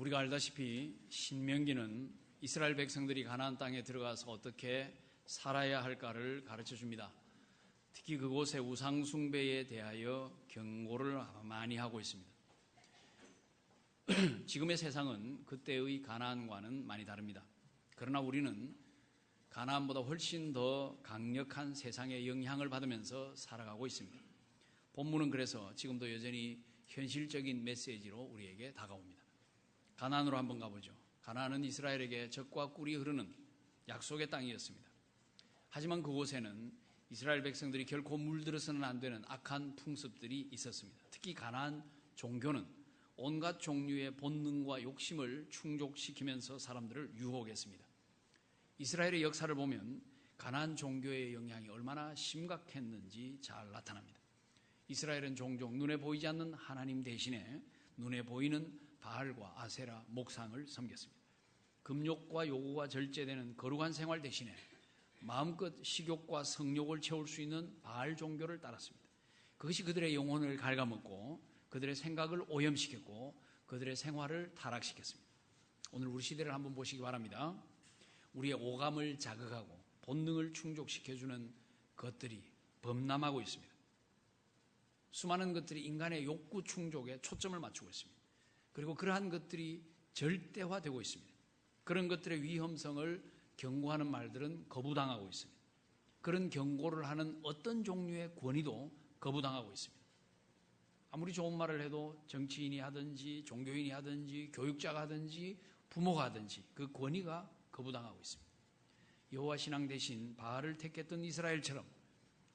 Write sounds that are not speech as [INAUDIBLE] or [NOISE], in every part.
우리가 알다시피 신명기는 이스라엘 백성들이 가나안 땅에 들어가서 어떻게 살아야 할까를 가르쳐 줍니다. 특히 그곳의 우상 숭배에 대하여 경고를 많이 하고 있습니다. [CLEARS THROAT] 지금의 세상은 그때의 가나안과는 많이 다릅니다. 그러나 우리는 가나안보다 훨씬 더 강력한 세상의 영향을 받으면서 살아가고 있습니다. 본문은 그래서 지금도 여전히 현실적인 메시지로 우리에게 다가옵니다. 가나안으로 한번 가보죠. 가나안은 이스라엘에게 적과 꿀이 흐르는 약속의 땅이었습니다. 하지만 그곳에는 이스라엘 백성들이 결코 물들어서는 안 되는 악한 풍습들이 있었습니다. 특히 가나안 종교는 온갖 종류의 본능과 욕심을 충족시키면서 사람들을 유혹했습니다. 이스라엘의 역사를 보면 가나안 종교의 영향이 얼마나 심각했는지 잘 나타납니다. 이스라엘은 종종 눈에 보이지 않는 하나님 대신에 눈에 보이는 바알과 아세라 목상을 섬겼습니다. 금욕과 요구가 절제되는 거룩한 생활 대신에 마음껏 식욕과 성욕을 채울 수 있는 바알 종교를 따랐습니다. 그것이 그들의 영혼을 갉아먹고 그들의 생각을 오염시켰고 그들의 생활을 타락시켰습니다. 오늘 우리 시대를 한번 보시기 바랍니다. 우리의 오감을 자극하고 본능을 충족시켜주는 것들이 범람하고 있습니다. 수많은 것들이 인간의 욕구 충족에 초점을 맞추고 있습니다. 그리고 그러한 것들이 절대화되고 있습니다. 그런 것들의 위험성을 경고하는 말들은 거부당하고 있습니다. 그런 경고를 하는 어떤 종류의 권위도 거부당하고 있습니다. 아무리 좋은 말을 해도 정치인이 하든지 종교인이 하든지 교육자가 하든지 부모가 하든지 그 권위가 거부당하고 있습니다. 여호와 신앙 대신 바알을 택했던 이스라엘처럼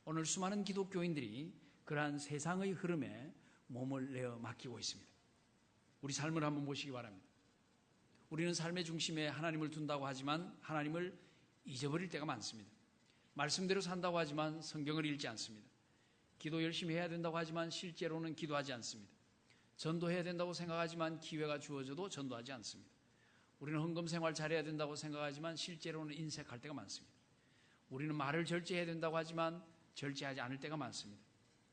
오늘 수많은 기독교인들이 그러한 세상의 흐름에 몸을 내어 맡기고 있습니다. 우리 삶을 한번 보시기 바랍니다. 우리는 삶의 중심에 하나님을 둔다고 하지만 하나님을 잊어버릴 때가 많습니다. 말씀대로 산다고 하지만 성경을 읽지 않습니다. 기도 열심히 해야 된다고 하지만 실제로는 기도하지 않습니다. 전도해야 된다고 생각하지만 기회가 주어져도 전도하지 않습니다. 우리는 헌금 생활 잘해야 된다고 생각하지만 실제로는 인색할 때가 많습니다. 우리는 말을 절제해야 된다고 하지만 절제하지 않을 때가 많습니다.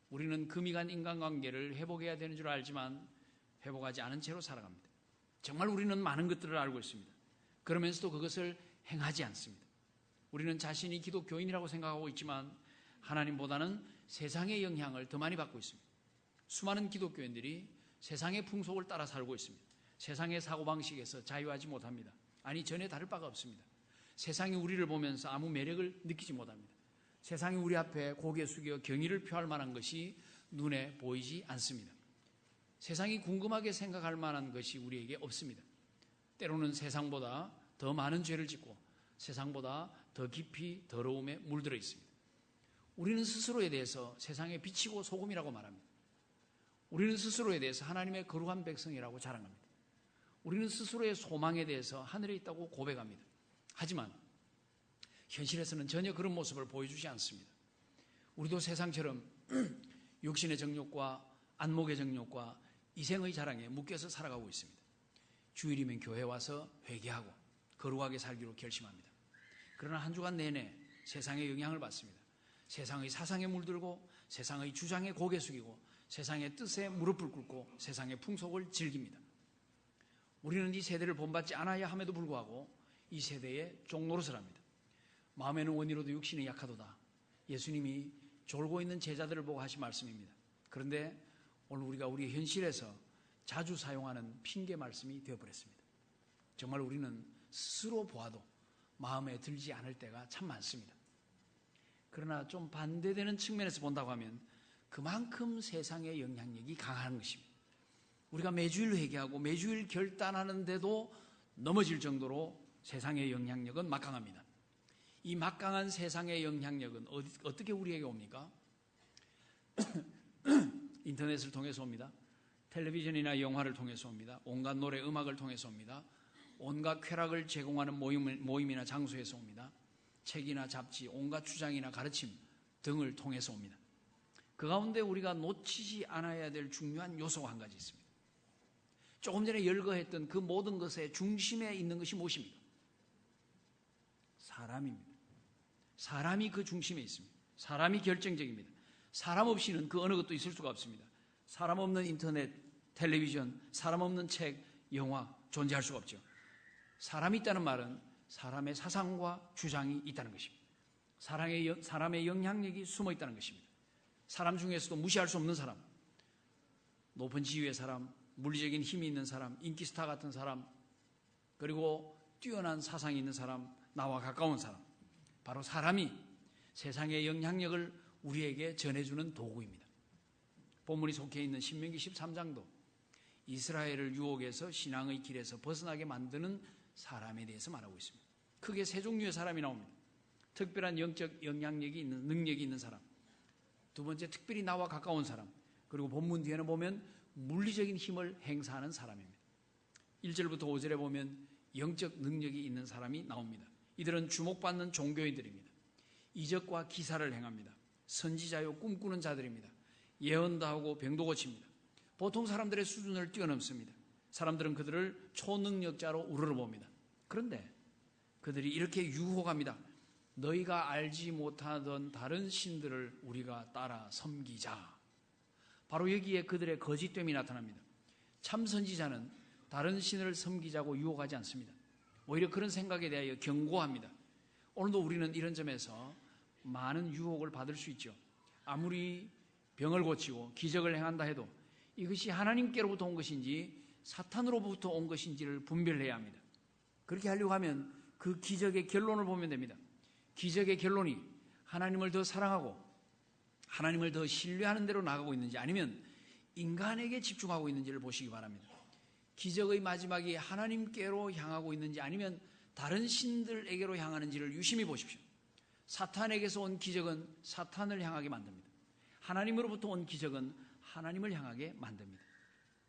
우리는 금이 간 인간관계를 회복해야 되는 줄 알지만 회복하지 않은 채로 살아갑니다. 정말 우리는 많은 것들을 알고 있습니다. 그러면서도 그것을 행하지 않습니다. 우리는 자신이 기독교인이라고 생각하고 있지만 하나님보다는 세상의 영향을 더 많이 받고 있습니다. 수많은 기독교인들이 세상의 풍속을 따라 살고 있습니다. 세상의 사고방식에서 자유하지 못합니다. 아니, 전혀 다를 바가 없습니다. 세상이 우리를 보면서 아무 매력을 느끼지 못합니다. 세상이 우리 앞에 고개 숙여 경의를 표할 만한 것이 눈에 보이지 않습니다. 세상이 궁금하게 생각할 만한 것이 우리에게 없습니다. 때로는 세상보다 더 많은 죄를 짓고 세상보다 더 깊이 더러움에 물들어 있습니다. 우리는 스스로에 대해서 세상에 비치고 소금이라고 말합니다. 우리는 스스로에 대해서 하나님의 거룩한 백성이라고 자랑합니다. 우리는 스스로의 소망에 대해서 하늘에 있다고 고백합니다. 하지만 현실에서는 전혀 그런 모습을 보여주지 않습니다. 우리도 세상처럼 [CLEARS THROAT] 육신의 정욕과 안목의 정욕과 이생의 자랑에 묶여서 살아가고 있습니다. 주일이면 교회 와서 회개하고 거룩하게 살기로 결심합니다. 그러나 한 주간 내내 세상의 영향을 받습니다. 세상의 사상에 물들고 세상의 주장에 고개 숙이고 세상의 뜻에 무릎을 꿇고 세상의 풍속을 즐깁니다. 우리는 이 세대를 본받지 않아야 함에도 불구하고 이 세대의 종노릇을 합니다. 마음에는 원이로도 육신이 약하도다. 예수님이 졸고 있는 제자들을 보고 하신 말씀입니다. 그런데 오늘 우리가 우리 현실에서 자주 사용하는 핑계 말씀이 되어버렸습니다. 정말 우리는 스스로 보아도 마음에 들지 않을 때가 참 많습니다. 그러나 좀 반대되는 측면에서 본다고 하면 그만큼 세상의 영향력이 강한 것입니다. 우리가 매주일 회개하고 매주일 결단하는데도 넘어질 정도로 세상의 영향력은 막강합니다. 이 막강한 세상의 영향력은 어떻게 우리에게 옵니까? 인터넷을 통해서 옵니다. 텔레비전이나 영화를 통해서 옵니다. 온갖 노래, 음악을 통해서 옵니다. 온갖 쾌락을 제공하는 모임, 모임 이나 장소에서 옵니다. 책이나 잡지, 온갖 주장이나 가르침 등을 통해서 옵니다. 그 가운데 우리가 놓치지 않아야 될 중요한 요소가 한 가지 있습니다. 조금 전에 열거했던 그 모든 것의 중심에 있는 것이 무엇입니까? 사람입니다. 사람이 그 중심에 있습니다. 사람이 결정적입니다. 사람 없이는 그 어느 것도 있을 수가 없습니다. 사람 없는 인터넷, 텔레비전, 사람 없는 책, 영화 존재할 수가 없죠. 사람이 있다는 말은 사람의 사상과 주장이 있다는 것입니다. 사람의, 사람의 영향력이 숨어 있다는 것입니다. 사람 중에서도 무시할 수 없는 사람, 높은 지위의 사람, 물리적인 힘이 있는 사람, 인기 스타 같은 사람, 그리고 뛰어난 사상이 있는 사람, 나와 가까운 사람. 바로 사람이 세상의 영향력을 우리에게 전해주는 도구입니다. 본문이 속해 있는 신명기 13장도 이스라엘을 유혹해서 신앙의 길에서 벗어나게 만드는 사람에 대해서 말하고 있습니다. 크게 세 종류의 사람이 나옵니다. 특별한 영적 영향력이 있는 능력이 있는 사람. 두 번째 특별히 나와 가까운 사람. 그리고 본문 뒤에는 보면 물리적인 힘을 행사하는 사람입니다. 1절부터 5절에 보면 영적 능력이 있는 사람이 나옵니다. 이들은 주목받는 종교인들입니다. 이적과 기사를 행합니다. 선지자요 꿈꾸는 자들입니다. 예언도 하고 병도 고칩니다. 보통 사람들의 수준을 뛰어넘습니다. 사람들은 그들을 초능력자로 우러러 봅니다. 그런데 그들이 이렇게 유혹합니다. 너희가 알지 못하던 다른 신들을 우리가 따라 섬기자. 바로 여기에 그들의 거짓됨이 나타납니다. 참 선지자는 다른 신을 섬기자고 유혹하지 않습니다. 오히려 그런 생각에 대하여 경고합니다. 오늘도 우리는 이런 점에서 많은 유혹을 받을 수 있죠. 아무리 병을 고치고 기적을 행한다 해도 이것이 하나님께로부터 온 것인지 사탄으로부터 온 것인지를 분별해야 합니다. 그렇게 하려고 하면 그 기적의 결론을 보면 됩니다. 기적의 결론이 하나님을 더 사랑하고 하나님을 더 신뢰하는 대로 나가고 있는지 아니면 인간에게 집중하고 있는지를 보시기 바랍니다. 기적의 마지막이 하나님께로 향하고 있는지 아니면 다른 신들에게로 향하는지를 유심히 보십시오. 사탄에게서 온 기적은 사탄을 향하게 만듭니다. 하나님으로부터 온 기적은 하나님을 향하게 만듭니다.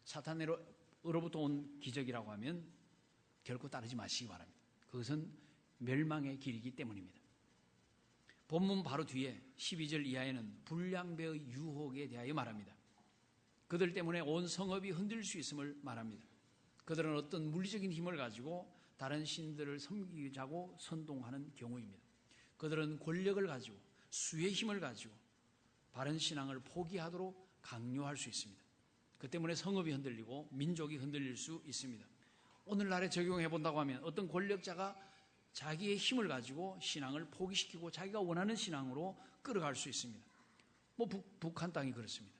사탄으로부터 온 기적이라고 하면 결코 따르지 마시기 바랍니다. 그것은 멸망의 길이기 때문입니다. 본문 바로 뒤에 12절 이하에는 불량배의 유혹에 대하여 말합니다. 그들 때문에 온 성읍이 흔들 수 있음을 말합니다. 그들은 어떤 물리적인 힘을 가지고 다른 신들을 섬기자고 선동하는 경우입니다. 그들은 권력을 가지고 수의 힘을 가지고 바른 신앙을 포기하도록 강요할 수 있습니다. 그 때문에 성읍이 흔들리고 민족이 흔들릴 수 있습니다. 오늘날에 적용해 본다고 하면 어떤 권력자가 자기의 힘을 가지고 신앙을 포기시키고 자기가 원하는 신앙으로 끌어갈 수 있습니다. 뭐 북, 북한 땅이 그렇습니다.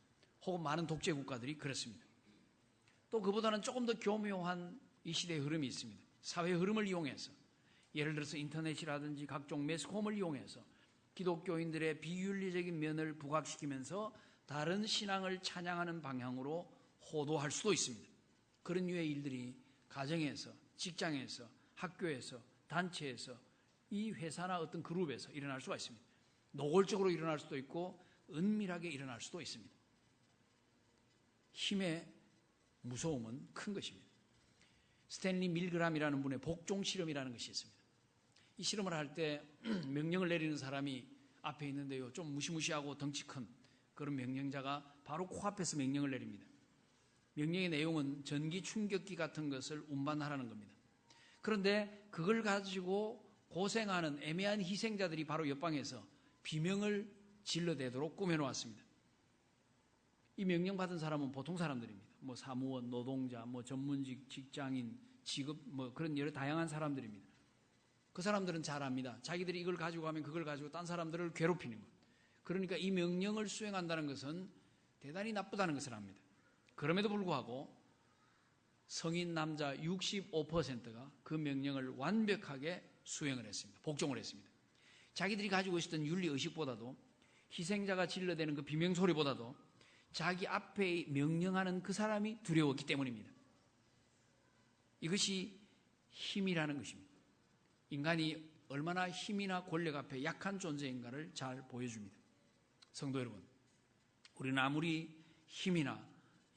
혹은 많은 독재 국가들이 그렇습니다. 또 그보다는 조금 더 교묘한 이 시대의 흐름이 있습니다. 사회 흐름을 이용해서 예를 들어서 인터넷이라든지 각종 매스컴을 이용해서 기독교인들의 비윤리적인 면을 부각시키면서 다른 신앙을 찬양하는 방향으로 호도할 수도 있습니다. 그런 류의 일들이 가정에서, 직장에서, 학교에서, 단체에서, 이 회사나 어떤 그룹에서 일어날 수가 있습니다. 노골적으로 일어날 수도 있고 은밀하게 일어날 수도 있습니다. 힘의 무서움은 큰 것입니다. 스탠리 밀그람이라는 분의 복종 실험이라는 것이 있습니다. 이 실험을 할 때 [CLEARS THROAT] 명령을 내리는 사람이 앞에 있는데요. 좀 무시무시하고 덩치 큰 그런 명령자가 바로 코앞에서 명령을 내립니다. 명령의 내용은 전기 충격기 같은 것을 운반하라는 겁니다. 그런데 그걸 가지고 고생하는 애매한 희생자들이 바로 옆방에서 비명을 질러대도록 꾸며놓았습니다. 이 명령 받은 사람은 보통 사람들입니다. 뭐 사무원, 노동자, 뭐 전문직, 직장인, 직업, 뭐 그런 여러 다양한 사람들입니다. 그 사람들은 잘 압니다. 자기들이 이걸 가지고 가면 그걸 가지고 딴 사람들을 괴롭히는 것. 그러니까 이 명령을 수행한다는 것은 대단히 나쁘다는 것을 압니다. 그럼에도 불구하고 성인 남자 65%가 그 명령을 완벽하게 수행을 했습니다. 복종을 했습니다. 자기들이 가지고 있었던 윤리 의식보다도 희생자가 질러대는 그 비명 소리보다도 자기 앞에 명령하는 그 사람이 두려웠기 때문입니다. 이것이 힘이라는 것입니다. 인간이 얼마나 힘이나 권력 앞에 약한 존재인가를 잘 보여줍니다. 성도 여러분, 우리는 아무리 힘이나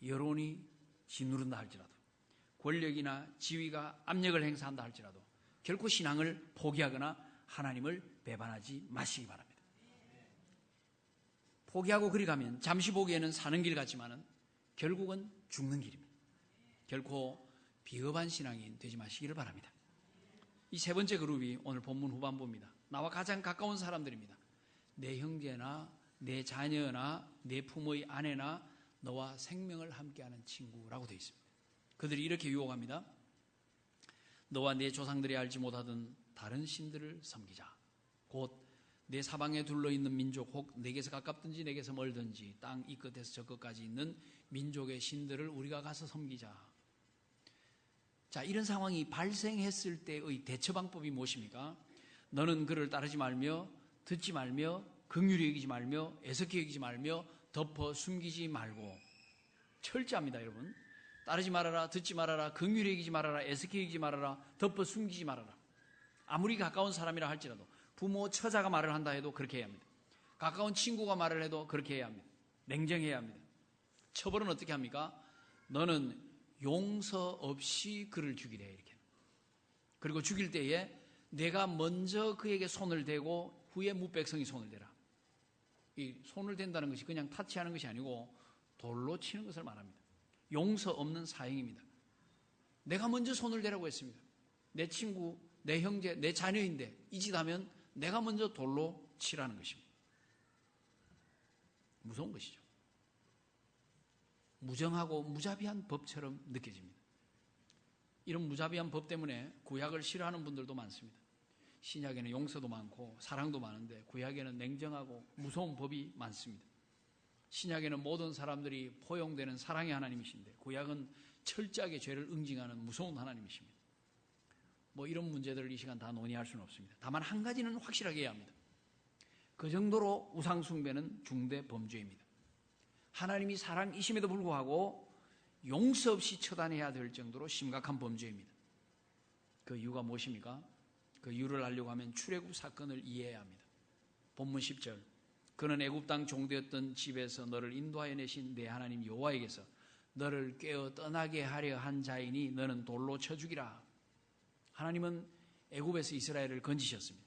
여론이 짓누른다 할지라도 권력이나 지위가 압력을 행사한다 할지라도 결코 신앙을 포기하거나 하나님을 배반하지 마시기 바랍니다. 포기하고 그리 가면 잠시 보기에는 사는 길 같지만은 결국은 죽는 길입니다. 결코 비겁한 신앙이 되지 마시기를 바랍니다. 이 세 번째 그룹이 오늘 본문 후반부입니다. 나와 가장 가까운 사람들입니다. 내 형제나 내 자녀나 내 부모의 아내나 너와 생명을 함께하는 친구라고 되어 있습니다. 그들이 이렇게 유혹합니다. 너와 내 조상들이 알지 못하던 다른 신들을 섬기자. 곧 내 사방에 둘러 있는 민족 혹 내게서 가깝든지 내게서 멀든지 땅 이 끝에서 저 끝까지 있는 민족의 신들을 우리가 가서 섬기자. 자, 이런 상황이 발생했을 때의 대처 방법이 무엇입니까? 너는 그를 따르지 말며 듣지 말며 긍휼히 여기지 말며 애석히 여기지 말며 덮어 숨기지 말고 철저합니다, 여러분. 따르지 말아라, 듣지 말아라, 긍휼히 여기지 말아라, 애석히 여기지 말아라, 덮어 숨기지 말아라. 아무리 가까운 사람이라 할지라도 부모, 처자가 말을 한다 해도 그렇게 해야 합니다. 가까운 친구가 말을 해도 그렇게 해야 합니다. 냉정해야 합니다. 처벌은 어떻게 합니까? 너는 용서 없이 그를 죽이래 이렇게. 그리고 죽일 때에 내가 먼저 그에게 손을 대고 후에 무백성이 손을 대라. 이 손을 댄다는 것이 그냥 타치하는 것이 아니고 돌로 치는 것을 말합니다. 용서 없는 사형입니다. 내가 먼저 손을 대라고 했습니다. 내 친구, 내 형제, 내 자녀인데 이 짓 하면 내가 먼저 돌로 치라는 것입니다. 무서운 것이죠. 무정하고 무자비한 법처럼 느껴집니다. 이런 무자비한 법 때문에 구약을 싫어하는 분들도 많습니다. 신약에는 용서도 많고 사랑도 많은데 구약에는 냉정하고 무서운 법이 많습니다. 신약에는 모든 사람들이 포용되는 사랑의 하나님이신데 구약은 철저하게 죄를 응징하는 무서운 하나님이십니다. 뭐 이런 문제들을 이 시간 다 논의할 수는 없습니다. 다만 한 가지는 확실하게 해야 합니다. 그 정도로 우상숭배는 중대 범죄입니다. 하나님이 사랑이심에도 불구하고 용서 없이 처단해야 될 정도로 심각한 범죄입니다. 그 이유가 무엇입니까? 그 이유를 알려고 하면 출애굽 사건을 이해해야 합니다. 본문 10절 그는 애굽 땅 종되었던 집에서 너를 인도하여 내신 내 하나님 여호와에게서 너를 깨어 떠나게 하려 한 자이니 너는 돌로 쳐 죽이라. 하나님은 애굽에서 이스라엘을 건지셨습니다.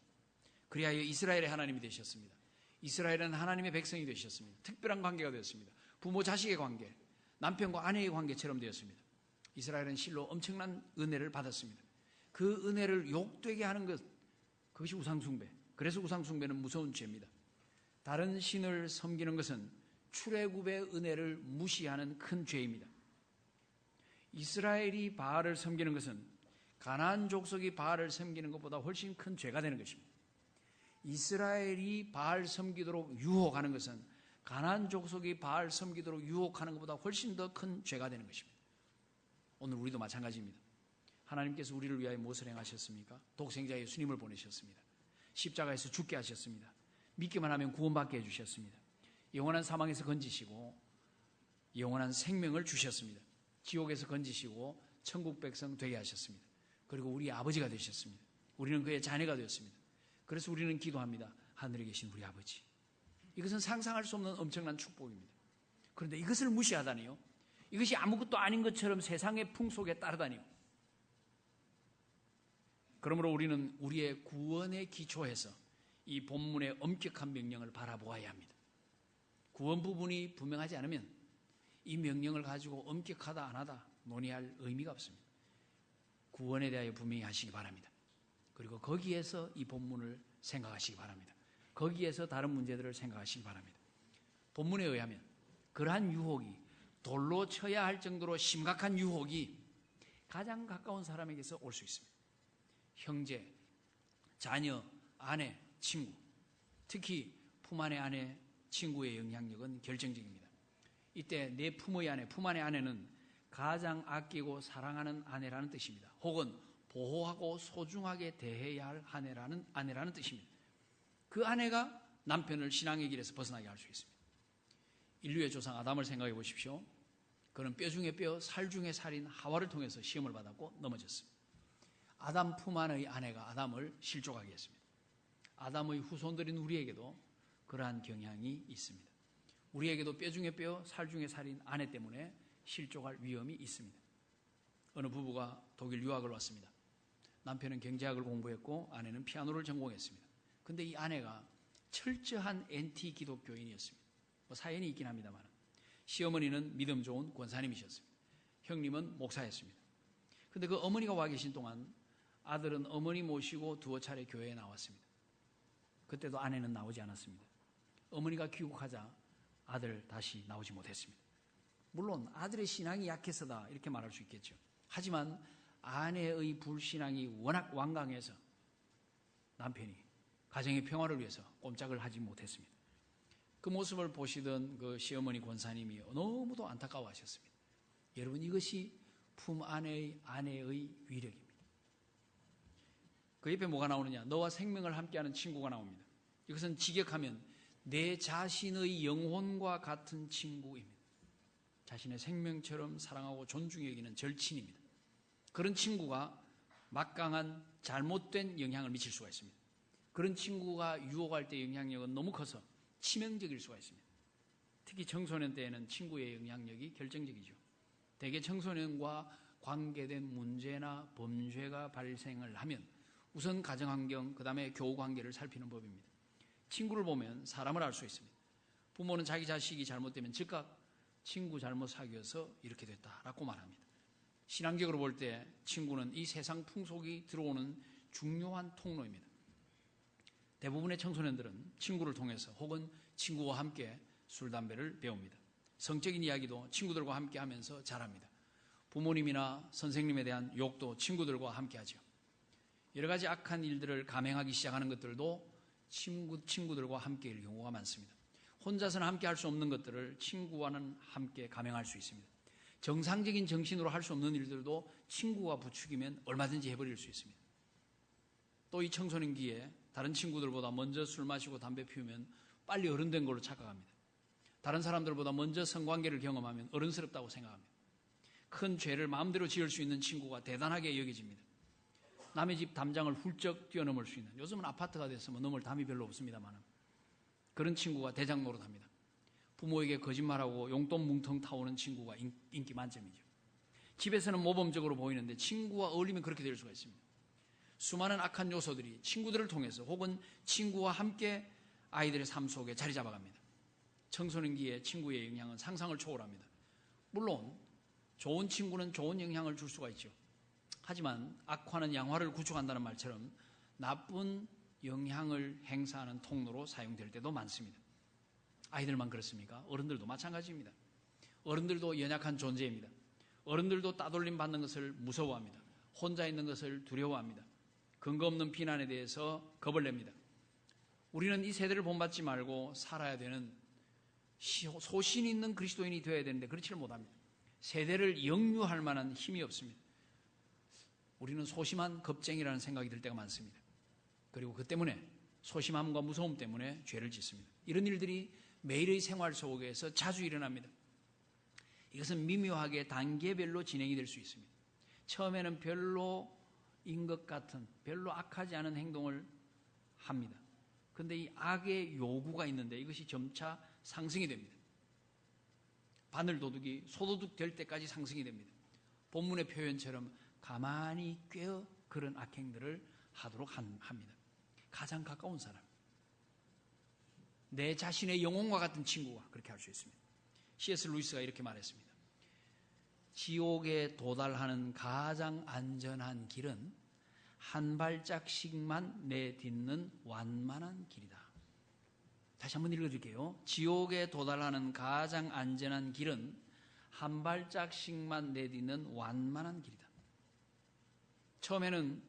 그리하여 이스라엘의 하나님이 되셨습니다. 이스라엘은 하나님의 백성이 되셨습니다. 특별한 관계가 되었습니다. 부모 자식의 관계, 남편과 아내의 관계처럼 되었습니다. 이스라엘은 실로 엄청난 은혜를 받았습니다. 그 은혜를 욕되게 하는 것, 그것이 우상숭배. 그래서 우상숭배는 무서운 죄입니다. 다른 신을 섬기는 것은 출애굽의 은혜를 무시하는 큰 죄입니다. 이스라엘이 바알을 섬기는 것은 가나안 족속이 바알을 섬기는 것보다 훨씬 큰 죄가 되는 것입니다. 이스라엘이 바알 섬기도록 유혹하는 것은 가나안 족속이 바알 섬기도록 유혹하는 것보다 훨씬 더 큰 죄가 되는 것입니다. 오늘 우리도 마찬가지입니다. 하나님께서 우리를 위하여 무엇을 행하셨습니까? 독생자 예수님을 보내셨습니다. 십자가에서 죽게 하셨습니다. 믿기만 하면 구원받게 해주셨습니다. 영원한 사망에서 건지시고 영원한 생명을 주셨습니다. 지옥에서 건지시고 천국 백성 되게 하셨습니다. 그리고 우리 아버지가 되셨습니다. 우리는 그의 자녀가 되었습니다. 그래서 우리는 기도합니다. 하늘에 계신 우리 아버지. 이것은 상상할 수 없는 엄청난 축복입니다. 그런데 이것을 무시하다니요. 이것이 아무것도 아닌 것처럼 세상의 풍속에 따르다니요. 그러므로 우리는 우리의 구원에 기초해서 이 본문의 엄격한 명령을 바라보아야 합니다. 구원 부분이 분명하지 않으면 이 명령을 가지고 엄격하다 안 하다 논의할 의미가 없습니다. 구원에 대하여 분명히 하시기 바랍니다. 그리고 거기에서 이 본문을 생각하시기 바랍니다. 거기에서 다른 문제들을 생각하시기 바랍니다. 본문에 의하면 그러한 유혹이 돌로 쳐야 할 정도로 심각한 유혹이 가장 가까운 사람에게서 올 수 있습니다. 형제, 자녀, 아내, 친구. 특히 품 안의 아내, 친구의 영향력은 결정적입니다. 이때 내 품의 아내, 품 안의 아내는 가장 아끼고 사랑하는 아내라는 뜻입니다. 혹은 보호하고 소중하게 대해야 할 아내라는, 아내라는 뜻입니다. 그 아내가 남편을 신앙의 길에서 벗어나게 할 수 있습니다. 인류의 조상 아담을 생각해 보십시오. 그는 뼈 중에 뼈, 살 중에 살인 하와를 통해서 시험을 받았고 넘어졌습니다. 아담 품 안의 아내가 아담을 실족하게 했습니다. 아담의 후손들인 우리에게도 그러한 경향이 있습니다. 우리에게도 뼈 중에 뼈, 살 중에 살인 아내 때문에 실족할 위험이 있습니다. 어느 부부가 독일 유학을 왔습니다. 남편은 경제학을 공부했고 아내는 피아노를 전공했습니다. 근데 이 아내가 철저한 엔티 기독교인이었습니다. 뭐 사연이 있긴 합니다만. 시어머니는 믿음 좋은 권사님이셨습니다. 형님은 목사였습니다. 근데 그 어머니가 와 계신 동안 아들은 어머니 모시고 두어 차례 교회에 나왔습니다. 그때도 아내는 나오지 않았습니다. 어머니가 귀국하자 아들 다시 나오지 못했습니다. 물론 아들의 신앙이 약해서다 이렇게 말할 수 있겠죠. 하지만 아내의 불신앙이 워낙 완강해서 남편이 가정의 평화를 위해서 꼼짝을 하지 못했습니다. 그 모습을 보시던 그 시어머니 권사님이 너무도 안타까워하셨습니다. 여러분 이것이 품 안의 아내의 위력입니다. 그 옆에 뭐가 나오느냐? 너와 생명을 함께하는 친구가 나옵니다. 이것은 직역하면 내 자신의 영혼과 같은 친구입니다. 자신의 생명처럼 사랑하고 존중해 여기는 절친입니다. 그런 친구가 막강한 잘못된 영향을 미칠 수가 있습니다. 그런 친구가 유혹할 때 영향력은 너무 커서 치명적일 수가 있습니다. 특히 청소년 때에는 친구의 영향력이 결정적이죠. 대개 청소년과 관계된 문제나 범죄가 발생을 하면 우선 가정환경, 그 다음에 교우관계를 살피는 법입니다. 친구를 보면 사람을 알 수 있습니다. 부모는 자기 자식이 잘못되면 즉각 친구 잘못 사귀어서 이렇게 됐다라고 말합니다. 신앙적으로 볼 때 친구는 이 세상 풍속이 들어오는 중요한 통로입니다. 대부분의 청소년들은 친구를 통해서 혹은 친구와 함께 술, 담배를 배웁니다. 성적인 이야기도 친구들과 함께 하면서 잘합니다. 부모님이나 선생님에 대한 욕도 친구들과 함께 하죠. 여러 가지 악한 일들을 감행하기 시작하는 것들도 친구, 친구들과 함께일 경우가 많습니다. 혼자서는 함께 할 수 없는 것들을 친구와는 함께 감행할 수 있습니다. 정상적인 정신으로 할 수 없는 일들도 친구와 부추기면 얼마든지 해버릴 수 있습니다. 또 이 청소년기에 다른 친구들보다 먼저 술 마시고 담배 피우면 빨리 어른 된 걸로 착각합니다. 다른 사람들보다 먼저 성관계를 경험하면 어른스럽다고 생각합니다. 큰 죄를 마음대로 지을 수 있는 친구가 대단하게 여겨집니다. 남의 집 담장을 훌쩍 뛰어넘을 수 있는 요즘은 아파트가 됐으면 넘을 담이 별로 없습니다만 그런 친구가 대장 노릇합니다. 부모에게 거짓말하고 용돈 뭉텅 타오는 친구가 인기 만점이죠. 집에서는 모범적으로 보이는데 친구와 어울리면 그렇게 될 수가 있습니다. 수많은 악한 요소들이 친구들을 통해서 혹은 친구와 함께 아이들의 삶 속에 자리 잡아갑니다. 청소년기에 친구의 영향은 상상을 초월합니다. 물론 좋은 친구는 좋은 영향을 줄 수가 있죠. 하지만 악화는 양화를 구축한다는 말처럼 나쁜 영향을 행사하는 통로로 사용될 때도 많습니다. 아이들만 그렇습니까? 어른들도 마찬가지입니다. 어른들도 연약한 존재입니다. 어른들도 따돌림 받는 것을 무서워합니다. 혼자 있는 것을 두려워합니다. 근거 없는 비난에 대해서 겁을 냅니다. 우리는 이 세대를 본받지 말고 살아야 되는 소신 있는 그리스도인이 되어야 되는데 그렇지를 못합니다. 세대를 역류할 만한 힘이 없습니다. 우리는 소심한 겁쟁이라는 생각이 들 때가 많습니다. 그리고 그 때문에 소심함과 무서움 때문에 죄를 짓습니다. 이런 일들이 매일의 생활 속에서 자주 일어납니다. 이것은 미묘하게 단계별로 진행이 될 수 있습니다. 처음에는 별로 인 것 같은 별로 악하지 않은 행동을 합니다. 그런데 이 악의 요구가 있는데 이것이 점차 상승이 됩니다. 바늘 도둑이 소도둑 될 때까지 상승이 됩니다. 본문의 표현처럼 가만히 꿰어 그런 악행들을 하도록 합니다. 가장 가까운 사람. 내 자신의 영혼과 같은 친구가 그렇게 할 수 있습니다. C.S. 루이스가 이렇게 말했습니다. 지옥에 도달하는 가장 안전한 길은 한 발짝씩만 내딛는 완만한 길이다. 다시 한번 읽어드릴게요. 지옥에 도달하는 가장 안전한 길은 한 발짝씩만 내딛는 완만한 길이다. 처음에는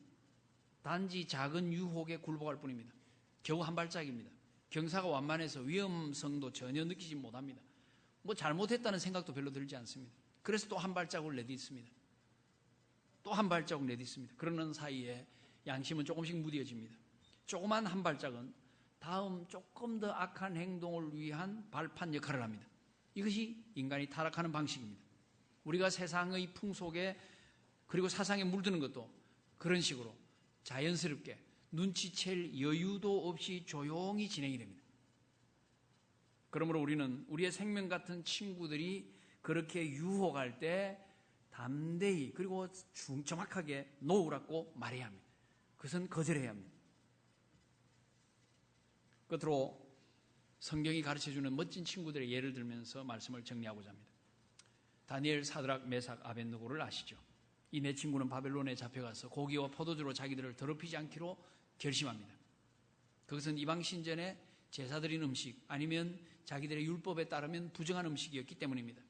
단지 작은 유혹에 굴복할 뿐입니다. 겨우 한 발짝입니다. 경사가 완만해서 위험성도 전혀 느끼지 못합니다. 뭐 잘못했다는 생각도 별로 들지 않습니다. 그래서 또 한 발자국을 내딛습니다. 또 한 발자국 내딛습니다. 그러는 사이에 양심은 조금씩 무뎌집니다. 조그만 한 발짝은 다음 조금 더 악한 행동을 위한 발판 역할을 합니다. 이것이 인간이 타락하는 방식입니다. 우리가 세상의 풍 속에 그리고 사상에 물드는 것도 그런 식으로 자연스럽게 눈치챌 여유도 없이 조용히 진행이 됩니다. 그러므로 우리는 우리의 생명 같은 친구들이 그렇게 유혹할 때 담대히 그리고 정확하게 놓으라고 말해야 합니다. 그것은 거절해야 합니다. 끝으로 성경이 가르쳐주는 멋진 친구들의 예를 들면서 말씀을 정리하고자 합니다. 다니엘, 사드락, 메삭, 아벤누고를 아시죠? 이내 친구는 바벨론에 잡혀가서 고기와 포도주로 자기들을 더럽히지 않기로 결심합니다. 그것은 이방 신전에 제사 드린 음식 아니면 자기들의 율법에 따르면 부정한 음식이었기 때문입니다.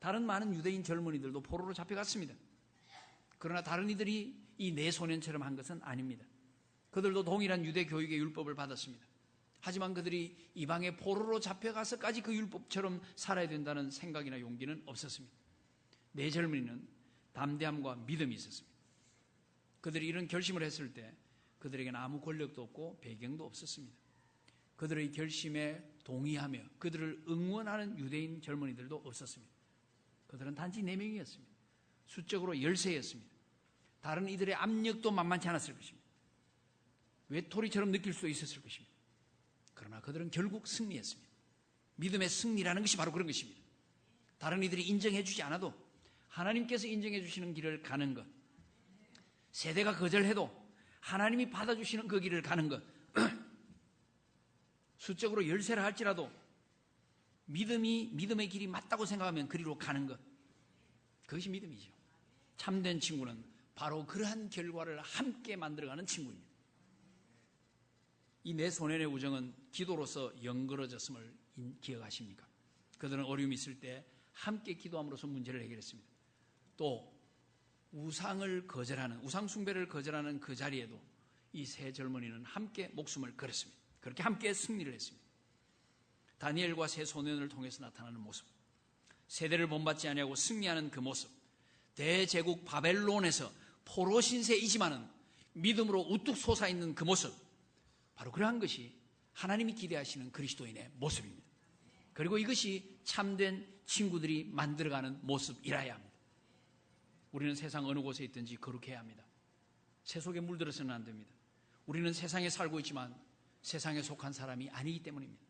다른 많은 유대인 젊은이들도 포로로 잡혀갔습니다. 그러나 다른 이들이 이내 소년처럼 한 것은 아닙니다. 그들도 동일한 유대 교육의 율법을 받았습니다. 하지만 그들이 이방의 포로로 잡혀가서까지 그 율법처럼 살아야 된다는 생각이나 용기는 없었습니다. 내 젊은이는 담대함과 믿음이 있었습니다. 그들이 이런 결심을 했을 때 그들에게는 아무 권력도 없고 배경도 없었습니다. 그들의 결심에 동의하며 그들을 응원하는 유대인 젊은이들도 없었습니다. 그들은 단지 4명이었습니다. 수적으로 13였습니다. 다른 이들의 압력도 만만치 않았을 것입니다. 외톨이처럼 느낄 수도 있었을 것입니다. 그러나 그들은 결국 승리했습니다. 믿음의 승리라는 것이 바로 그런 것입니다. 다른 이들이 인정해 주지 않아도 하나님께서 인정해 주시는 길을 가는 것. 세대가 거절해도 하나님이 받아주시는 그 길을 가는 것. [CLEARS THROAT] 수적으로 열세를 할지라도 믿음이, 믿음의 길이 맞다고 생각하면 그리로 가는 것. 그것이 믿음이죠. 참된 친구는 바로 그러한 결과를 함께 만들어가는 친구입니다. 이 내 소년의 우정은 기도로서 연걸어졌음을 기억하십니까? 그들은 어려움이 있을 때 함께 기도함으로써 문제를 해결했습니다. 또 우상을 거절하는 우상 숭배를 거절하는 그 자리에도 이 세 젊은이는 함께 목숨을 걸었습니다. 그렇게 함께 승리를 했습니다. 다니엘과 세 소년을 통해서 나타나는 모습, 세대를 본받지 아니하고 승리하는 그 모습, 대제국 바벨론에서 포로 신세이지만은 믿음으로 우뚝 솟아 있는 그 모습, 바로 그러한 것이 하나님이 기대하시는 그리스도인의 모습입니다. 그리고 이것이 참된 친구들이 만들어가는 모습이라야 합니다. 우리는 세상 어느 곳에 있든지 거룩해야 합니다. 새 속에 물들어서는 안 됩니다. 우리는 세상에 살고 있지만 세상에 속한 사람이 아니기 때문입니다.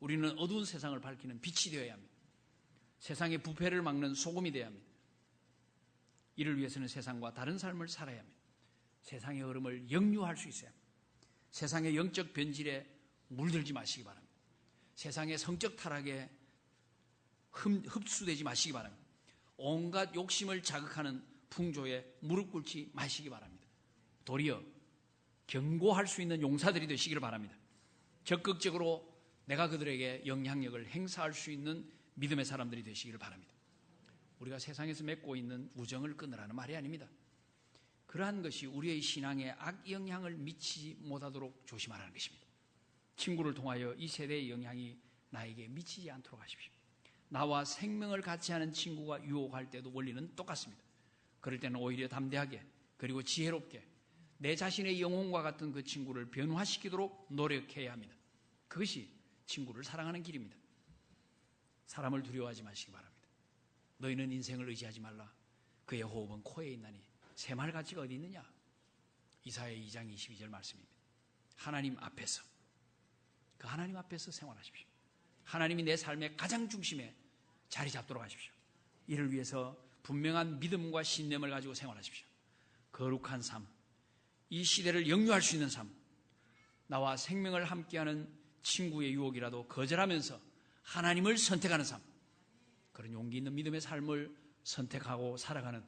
우리는 어두운 세상을 밝히는 빛이 되어야 합니다. 세상의 부패를 막는 소금이 되어야 합니다. 이를 위해서는 세상과 다른 삶을 살아야 합니다. 세상의 흐름을 역류할 수 있어야 합니다. 세상의 영적 변질에 물들지 마시기 바랍니다. 세상의 성적 타락에 흡수되지 마시기 바랍니다. 온갖 욕심을 자극하는 풍조에 무릎 꿇지 마시기 바랍니다. 도리어 경고할 수 있는 용사들이 되시기를 바랍니다. 적극적으로 내가 그들에게 영향력을 행사할 수 있는 믿음의 사람들이 되시기를 바랍니다. 우리가 세상에서 맺고 있는 우정을 끊으라는 말이 아닙니다. 그러한 것이 우리의 신앙에 악 영향을 미치지 못하도록 조심하라는 것입니다. 친구를 통하여 이 세대의 영향이 나에게 미치지 않도록 하십시오. 나와 생명을 같이 하는 친구가 유혹할 때도 원리는 똑같습니다. 그럴 때는 오히려 담대하게 그리고 지혜롭게 내 자신의 영혼과 같은 그 친구를 변화시키도록 노력해야 합니다. 그것이 친구를 사랑하는 길입니다. 사람을 두려워하지 마시기 바랍니다. 너희는 인생을 의지하지 말라. 그의 호흡은 코에 있나니 새말 가치가 어디 있느냐? 이사야 2장 22절 말씀입니다. 하나님 앞에서 그 하나님 앞에서 생활하십시오. 하나님이 내 삶의 가장 중심에 자리 잡도록 하십시오. 이를 위해서 분명한 믿음과 신념을 가지고 생활하십시오. 거룩한 삶, 이 시대를 영유할 수 있는 삶, 나와 생명을 함께하는 친구의 유혹이라도 거절하면서 하나님을 선택하는 삶, 그런 용기 있는 믿음의 삶을 선택하고 살아가는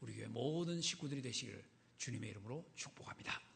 우리 교회 모든 식구들이 되시기를 주님의 이름으로 축복합니다.